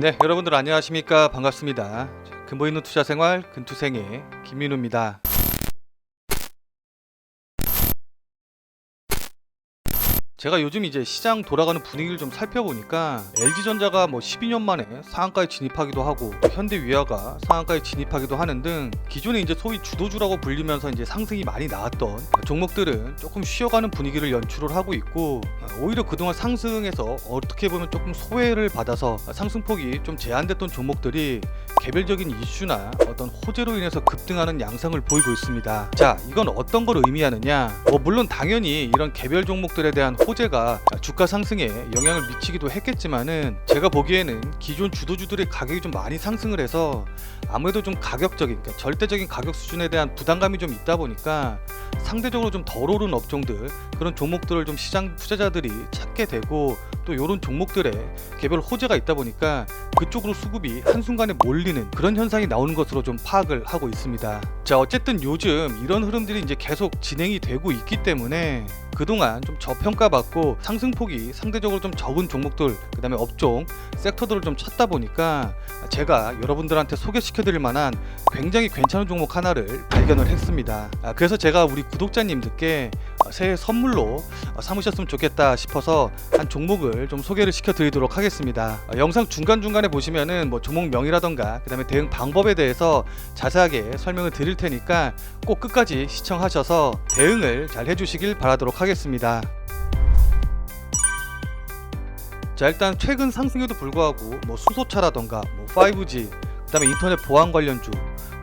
네, 여러분들 안녕하십니까? 반갑습니다. 근본 있는 투자 생활 근투생의 김민우입니다. 제가 요즘 이제 시장 돌아가는 분위기를 좀 살펴보니까 LG전자가 뭐 12년 만에 상한가에 진입하기도 하고 또 현대위아가 상한가에 진입하기도 하는 등 기존에 이제 소위 주도주라고 불리면서 이제 상승이 많이 나왔던 종목들은 조금 쉬어가는 분위기를 연출을 하고 있고 오히려 그동안 상승에서 어떻게 보면 조금 소외를 받아서 상승폭이 좀 제한됐던 종목들이 개별적인 이슈나 어떤 호재로 인해서 급등하는 양상을 보이고 있습니다. 자, 이건 어떤 걸 의미하느냐? 뭐 물론 당연히 이런 개별 종목들에 대한 호재가 주가 상승에 영향을 미치기도 했겠지만은 제가 보기에는 기존 주도주들의 가격이 좀 많이 상승을 해서 아무래도 좀 가격적인 그러니까 절대적인 가격 수준에 대한 부담감이 좀 있다 보니까 상대적으로 좀 덜 오른 업종들 그런 종목들을 좀 시장 투자자들이 찾게 되고 또 이런 종목들에 개별 호재가 있다 보니까 그쪽으로 수급이 한순간에 몰리는 그런 현상이 나오는 것으로 좀 파악을 하고 있습니다. 자, 어쨌든 요즘 이런 흐름들이 이제 계속 진행이 되고 있기 때문에 그동안 좀 저평가받고 상승폭이 상대적으로 좀 적은 종목들, 그 다음에 업종, 섹터들을 좀 찾다 보니까 제가 여러분들한테 소개시켜 드릴 만한 굉장히 괜찮은 종목 하나를 발견을 했습니다. 아, 그래서 제가 우리 구독자님들께 어, 새해 선물로 어, 삼으셨으면 좋겠다 싶어서 한 종목을 좀 소개를 시켜드리도록 하겠습니다. 어, 영상 중간중간에 보시면은 뭐 종목명이라던가 그 다음에 대응 방법에 대해서 자세하게 설명을 드릴 테니까 꼭 끝까지 시청하셔서 대응을 잘 해주시길 바라도록 하겠습니다. 자 일단 최근 상승에도 불구하고 뭐 수소차라던가 뭐 5G 그 다음에 인터넷 보안 관련주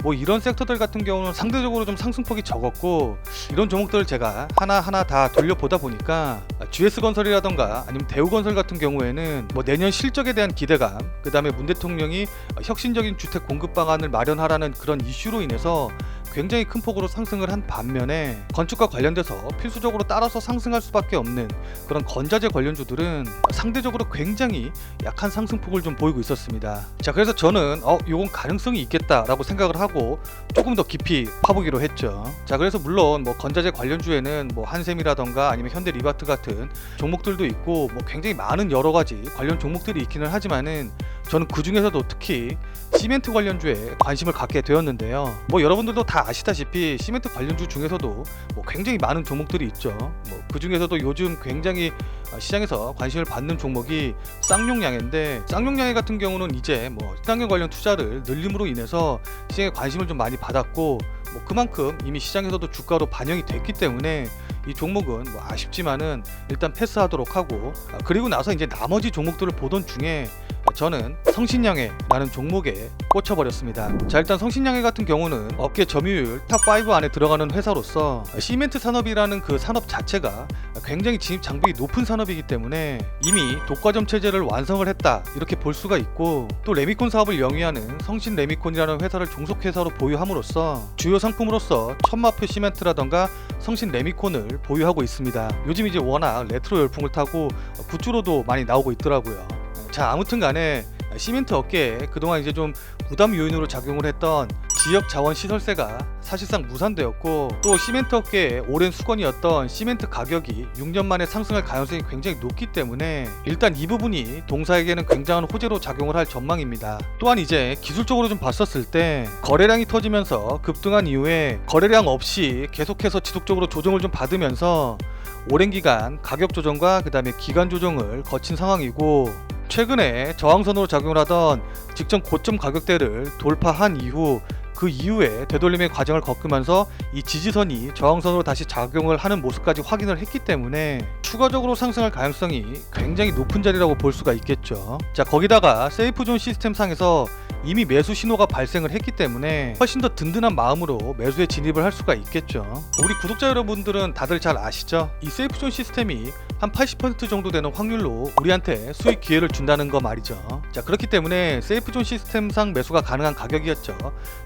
뭐 이런 섹터들 같은 경우는 상대적으로 좀 상승폭이 적었고 이런 종목들을 제가 하나하나 다 돌려보다 보니까 GS건설이라던가 아니면 대우건설 같은 경우에는 뭐 내년 실적에 대한 기대감 그 다음에 문 대통령이 혁신적인 주택 공급 방안을 마련하라는 그런 이슈로 인해서 굉장히 큰 폭으로 상승을 한 반면에 건축과 관련돼서 필수적으로 따라서 상승할 수밖에 없는 그런 건자재 관련주들은 상대적으로 굉장히 약한 상승폭을 좀 보이고 있었습니다. 자, 그래서 저는 어, 요건 가능성이 있겠다라고 생각을 하고 조금 더 깊이 파보기로 했죠. 자, 그래서 물론 뭐 건자재 관련주에는 뭐 한샘이라던가 아니면 현대 리바트 같은 종목들도 있고 뭐 굉장히 많은 여러 가지 관련 종목들이 있기는 하지만은 저는 그 중에서도 특히 시멘트 관련주에 관심을 갖게 되었는데요. 뭐 여러분들도 다 아시다시피 시멘트 관련주 중에서도 뭐 굉장히 많은 종목들이 있죠. 뭐 그 중에서도 요즘 굉장히 어, 시장에서 관심을 받는 종목이 쌍용양해인데 쌍용양해 같은 경우는 이제 뭐 친환경 관련 투자를 늘림으로 인해서 시장에 관심을 좀 많이 받았고 뭐 그만큼 이미 시장에서도 주가로 반영이 됐기 때문에 이 종목은 뭐 아쉽지만은 일단 패스하도록 하고 아, 그리고 나서 이제 나머지 종목들을 보던 중에 저는 성신양해 라는 종목에 꽂혀버렸습니다. 자 일단 성신양해 같은 경우는 업계 점유율 탑5 안에 들어가는 회사로서 시멘트 산업이라는 그 산업 자체가 굉장히 진입 장벽이 높은 산업이기 때문에 이미 독과점 체제를 완성을 했다 이렇게 볼 수가 있고 또 레미콘 사업을 영위하는 성신 레미콘이라는 회사를 종속회사로 보유함으로써 주요 상품으로서 천마표 시멘트라던가 성신 레미콘을 보유하고 있습니다. 요즘 이제 워낙 레트로 열풍을 타고 굿즈로도 많이 나오고 있더라고요. 자 아무튼 간에 시멘트 업계에 그동안 이제 좀 부담 요인으로 작용을 했던 지역 자원 시설세가 사실상 무산되었고 또 시멘트 업계의 오랜 수건이었던 시멘트 가격이 6년 만에 상승할 가능성이 굉장히 높기 때문에 일단 이 부분이 동사에게는 굉장한 호재로 작용을 할 전망입니다. 또한 이제 기술적으로 좀 봤었을 때 거래량이 터지면서 급등한 이후에 거래량 없이 계속해서 지속적으로 조정을 좀 받으면서 오랜 기간 가격 조정과 그 다음에 기간 조정을 거친 상황이고 최근에 저항선으로 작용을 하던 직전 고점 가격대를 돌파한 이후 그 이후에 되돌림의 과정을 겪으면서 이 지지선이 저항선으로 다시 작용을 하는 모습까지 확인을 했기 때문에 추가적으로 상승할 가능성이 굉장히 높은 자리라고 볼 수가 있겠죠. 자, 거기다가 세이프존 시스템 상에서 이미 매수 신호가 발생을 했기 때문에 훨씬 더 든든한 마음으로 매수에 진입을 할 수가 있겠죠. 우리 구독자 여러분들은 다들 잘 아시죠? 이 세이프존 시스템이 한 80% 정도 되는 확률로 우리한테 수익 기회를 준다는 거 말이죠. 자, 그렇기 때문에 세이프존 시스템상 매수가 가능한 가격이었죠.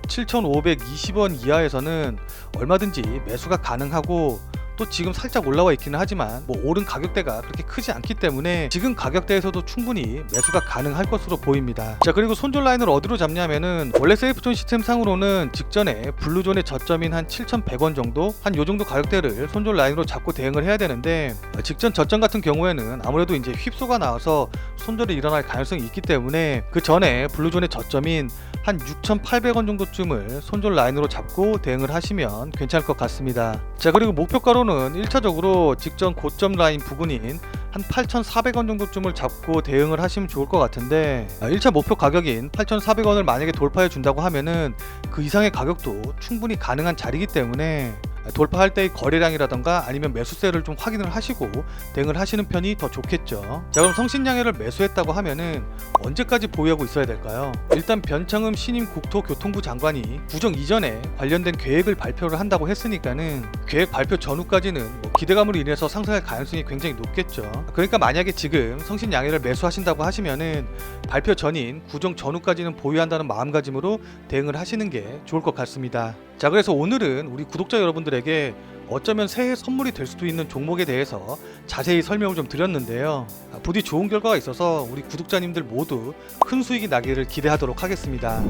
7,520원 이하에서는 얼마든지 매수가 가능하고 또 지금 살짝 올라와 있기는 하지만 뭐 오른 가격대가 그렇게 크지 않기 때문에 지금 가격대에서도 충분히 매수가 가능할 것으로 보입니다. 자 그리고 손절 라인을 어디로 잡냐면은 원래 세이프존 시스템 상으로는 직전에 블루존의 저점인 한 7,100원 정도 한 요 정도 가격대를 손절 라인으로 잡고 대응을 해야 되는데 어, 직전 저점 같은 경우에는 아무래도 이제 휩소가 나와서 손절이 일어날 가능성이 있기 때문에 그 전에 블루존의 저점인 한 6,800원 정도쯤을 손절 라인으로 잡고 대응을 하시면 괜찮을 것 같습니다. 자 그리고 목표가로는 1차적으로 직전 고점 라인 부근인 한 8,400원 정도쯤을 잡고 대응을 하시면 좋을 것 같은데 1차 목표 가격인 8,400원을 만약에 돌파해 준다고 하면은 그 이상의 가격도 충분히 가능한 자리이기 때문에 돌파할 때의 거래량이라던가 아니면 매수세를 좀 확인을 하시고 대응을 하시는 편이 더 좋겠죠. 자 그럼 성신양해를 매수했다고 하면은 언제까지 보유하고 있어야 될까요? 일단 변창흠 신임 국토교통부 장관이 구정 이전에 관련된 계획을 발표를 한다고 했으니까는 계획 발표 전후까지는 뭐 기대감으로 인해서 상승할 가능성이 굉장히 높겠죠. 그러니까 만약에 지금 성신양해를 매수하신다고 하시면은 발표 전인 구정 전후까지는 보유한다는 마음가짐으로 대응을 하시는 게 좋을 것 같습니다. 자 그래서 오늘은 우리 구독자 여러분들에게 어쩌면 새해 선물이 될 수도 있는 종목에 대해서 자세히 설명을 좀 드렸는데요. 아, 부디 좋은 결과가 있어서 우리 구독자님들 모두 큰 수익이 나기를 기대하도록 하겠습니다.